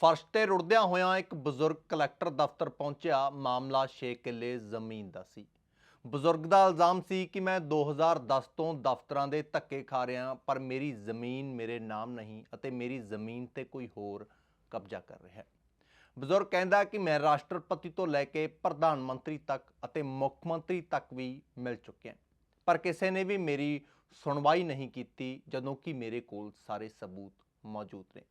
ਫਰਸ਼ ਤੇ ਰੁੜਦਿਆਂ ਹੋਇਆਂ ਇੱਕ ਬਜ਼ੁਰਗ ਕਲੈਕਟਰ ਦਫ਼ਤਰ ਪਹੁੰਚਿਆ। ਮਾਮਲਾ 6 ਕਿੱਲੇ ਜ਼ਮੀਨ ਦਾ ਸੀ। ਬਜ਼ੁਰਗ ਦਾ ਇਲਜ਼ਾਮ ਸੀ ਕਿ ਮੈਂ 2010 ਤੋਂ ਦਫ਼ਤਰਾਂ ਦੇ ਧੱਕੇ ਖਾ ਰਿਹਾ ਪਰ ਮੇਰੀ ਜ਼ਮੀਨ ਮੇਰੇ ਨਾਮ ਨਹੀਂ ਅਤੇ ਮੇਰੀ ਜ਼ਮੀਨ ਤੇ ਕੋਈ ਹੋਰ ਕਬਜ਼ਾ ਕਰ ਰਿਹਾ ਹੈ। ਬਜ਼ੁਰਗ ਕਹਿੰਦਾ ਕਿ ਮੈਂ ਰਾਸ਼ਟਰਪਤੀ ਤੋਂ ਲੈ ਕੇ ਪ੍ਰਧਾਨ ਮੰਤਰੀ ਤੱਕ ਅਤੇ ਮੁੱਖ ਮੰਤਰੀ ਤੱਕ ਵੀ ਮਿਲ ਚੁੱਕਿਆ ਪਰ ਕਿਸੇ ਨੇ ਵੀ ਮੇਰੀ ਸੁਣਵਾਈ ਨਹੀਂ ਕੀਤੀ, ਜਦੋਂ ਕਿ ਮੇਰੇ ਕੋਲ ਸਾਰੇ ਸਬੂਤ ਮੌਜੂਦ ਨੇ।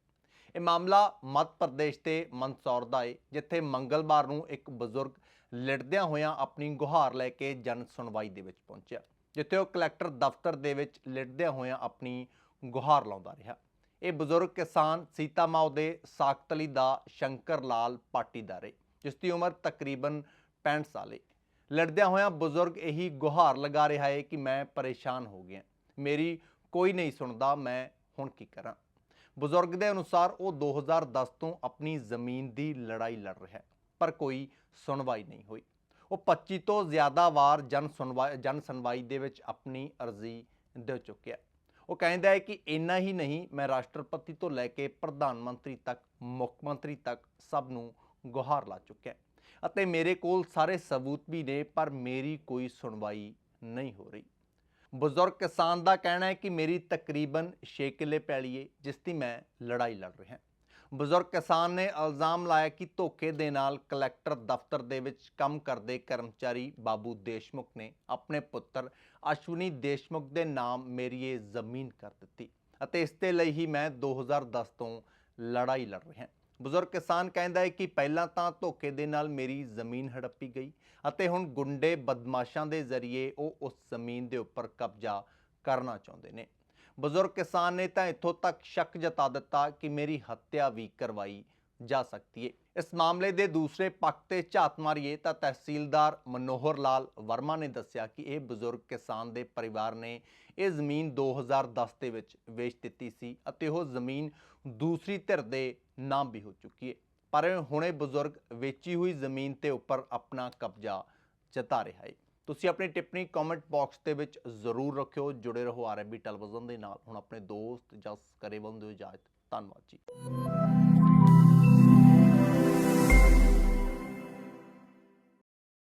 ਇਹ ਮਾਮਲਾ ਮੱਧ ਪ੍ਰਦੇਸ਼ ਦੇ ਮੰਦਸੌਰ ਦਾ ਹੈ ਜਿੱਥੇ ਮੰਗਲਵਾਰ ਨੂੰ ਇੱਕ ਬਜ਼ੁਰਗ ਲੜਦਿਆਂ ਹੋਇਆਂ ਆਪਣੀ ਗੁਹਾਰ ਲੈ ਕੇ ਜਨ ਸੁਣਵਾਈ ਦੇ ਵਿੱਚ ਪਹੁੰਚਿਆ, ਜਿੱਥੇ ਉਹ ਕਲੈਕਟਰ ਦਫ਼ਤਰ ਦੇ ਵਿੱਚ ਲੜਦਿਆਂ ਹੋਇਆਂ ਆਪਣੀ ਗੁਹਾਰ ਲਾਉਂਦਾ ਰਿਹਾ। ਇਹ ਬਜ਼ੁਰਗ ਕਿਸਾਨ ਸੀਤਾ ਮਾਓ ਦੇ ਸਾਕਤਲੀ ਦਾ ਸ਼ੰਕਰ ਲਾਲ ਪਾਟੀਦਾਰ ਹੈ ਜਿਸ ਦੀ ਉਮਰ ਤਕਰੀਬਨ 65 ਸਾਲ ਹੈ ਲੜਦਿਆਂ ਹੋਇਆਂ ਬਜ਼ੁਰਗ ਇਹੀ ਗੁਹਾਰ ਲਗਾ ਰਿਹਾ ਹੈ ਕਿ ਮੈਂ ਪਰੇਸ਼ਾਨ ਹੋ ਗਿਆ, ਮੇਰੀ ਕੋਈ ਨਹੀਂ ਸੁਣਦਾ, ਮੈਂ ਹੁਣ ਕੀ ਕਰਾਂ? ਬਜ਼ੁਰਗ ਦੇ ਅਨੁਸਾਰ ਉਹ 2010 ਤੋਂ ਆਪਣੀ ਜ਼ਮੀਨ ਦੀ ਲੜਾਈ ਲੜ ਰਿਹਾ ਹੈ, ਪਰ ਕੋਈ ਸੁਣਵਾਈ ਨਹੀਂ ਹੋਈ। ਉਹ 25 ਤੋਂ ਜ਼ਿਆਦਾ ਵਾਰ ਜਨ ਸੁਣਵਾਈ ਜਨ ਸੁਣਵਾਈ ਦੇ ਵਿੱਚ ਆਪਣੀ ਅਰਜ਼ੀ ਦੇ ਚੁੱਕਿਆ ਉਹ ਕਹਿੰਦਾ ਹੈ ਕਿ ਇੰਨਾ ਹੀ ਨਹੀਂ, ਮੈਂ ਰਾਸ਼ਟਰਪਤੀ ਤੋਂ ਲੈ ਕੇ ਪ੍ਰਧਾਨ ਮੰਤਰੀ ਤੱਕ, ਮੁੱਖ ਮੰਤਰੀ ਤੱਕ ਸਭ ਨੂੰ ਗੁਹਾਰ ਲਾ ਚੁੱਕਿਆ ਅਤੇ ਮੇਰੇ ਕੋਲ ਸਾਰੇ ਸਬੂਤ ਵੀ ਨੇ, ਪਰ ਮੇਰੀ ਕੋਈ ਸੁਣਵਾਈ ਨਹੀਂ ਹੋ ਰਹੀ। ਬਜ਼ੁਰਗ ਕਿਸਾਨ ਦਾ ਕਹਿਣਾ ਹੈ ਕਿ ਮੇਰੀ ਤਕਰੀਬਨ 6 ਕਿੱਲੇ ਪੈਲੀ ਏ, ਜਿਸ ਦੀ ਮੈਂ ਲੜਾਈ ਲੜ ਰਿਹਾ ਬਜ਼ੁਰਗ ਕਿਸਾਨ ਨੇ ਇਲਜ਼ਾਮ ਲਾਇਆ ਕਿ ਧੋਖੇ ਦੇ ਨਾਲ ਕਲੈਕਟਰ ਦਫ਼ਤਰ ਦੇ ਵਿੱਚ ਕੰਮ ਕਰਦੇ ਕਰਮਚਾਰੀ ਬਾਬੂ ਦੇਸ਼ਮੁਖ ਨੇ ਆਪਣੇ ਪੁੱਤਰ ਅਸ਼ਵਨੀ ਦੇਸ਼ਮੁਖ ਦੇ ਨਾਮ ਮੇਰੀ ਇਹ ਜ਼ਮੀਨ ਕਰ ਦਿੱਤੀ ਅਤੇ ਇਸ ਦੇ ਲਈ ਹੀ ਮੈਂ 2010 ਤੋਂ ਲੜਾਈ ਲੜ ਰਿਹਾ ਬਜ਼ੁਰਗ ਕਿਸਾਨ ਕਹਿੰਦਾ ਹੈ ਕਿ ਪਹਿਲਾਂ ਤਾਂ ਧੋਖੇ ਦੇ ਨਾਲ ਮੇਰੀ ਜ਼ਮੀਨ ਹੜੱਪੀ ਗਈ ਅਤੇ ਹੁਣ ਗੁੰਡੇ ਬਦਮਾਸ਼ਾਂ ਦੇ ਜ਼ਰੀਏ ਉਹ ਉਸ ਜ਼ਮੀਨ ਦੇ ਉੱਪਰ ਕਬਜ਼ਾ ਕਰਨਾ ਚਾਹੁੰਦੇ ਨੇ। ਬਜ਼ੁਰਗ ਕਿਸਾਨ ਨੇ ਤਾਂ ਇੱਥੋਂ ਤੱਕ ਸ਼ੱਕ ਜਤਾ ਦਿੱਤਾ ਕਿ ਮੇਰੀ ਹੱਤਿਆ ਵੀ ਕਰਵਾਈ ਜਾ ਸਕਦੀ ਹੈ ਇਸ ਮਾਮਲੇ ਦੇ ਦੂਸਰੇ ਪੱਖ ਤੇ ਝਾਤ ਮਾਰੀਏ ਤਾਂ ਤਹਿਸੀਲਦਾਰ ਮਨੋਹਰ ਲਾਲ ਵਰਮਾ ਨੇ ਦੱਸਿਆ ਕਿ ਇਹ ਬਜ਼ੁਰਗ ਕਿਸਾਨ ਦੇ ਪਰਿਵਾਰ ਨੇ ਇਹ ਜ਼ਮੀਨ 2010 ਦੇ ਵਿੱਚ ਵੇਚ ਦਿੱਤੀ ਸੀ ਅਤੇ ਉਹ ਜ਼ਮੀਨ ਦੂਸਰੀ ਧਿਰ ਦੇ ਨਾਮ ਵੀ ਹੋ ਚੁੱਕੀ ਹੈ। ਪਰ ਹੁਣੇ ਬਜ਼ੁਰਗ ਵੇਚੀ ਹੋਈ ਜ਼ਮੀਨ ਤੇ ਉੱਪਰ ਆਪਣਾ ਕਬਜ਼ਾ ਜਤਾ ਰਿਹਾ ਹੈ। ਤੁਸੀਂ ਆਪਣੀ ਟਿੱਪਣੀ ਕਮੈਂਟ ਬਾਕਸ ਦੇ ਵਿੱਚ ਜ਼ਰੂਰ ਰੱਖਿਓ। ਜੁੜੇ ਰਹੋ ਆਰਐਮਬੀ ਟੈਲੀਵਿਜ਼ਨ ਦੇ ਨਾਲ। ਹੁਣ ਆਪਣੇ ਦੋਸਤ ਜਸ ਕਰੇ ਬੰਦੋ ਇਜਾਜ਼ਤ ਧੰਨਵਾਦ ਜੀ।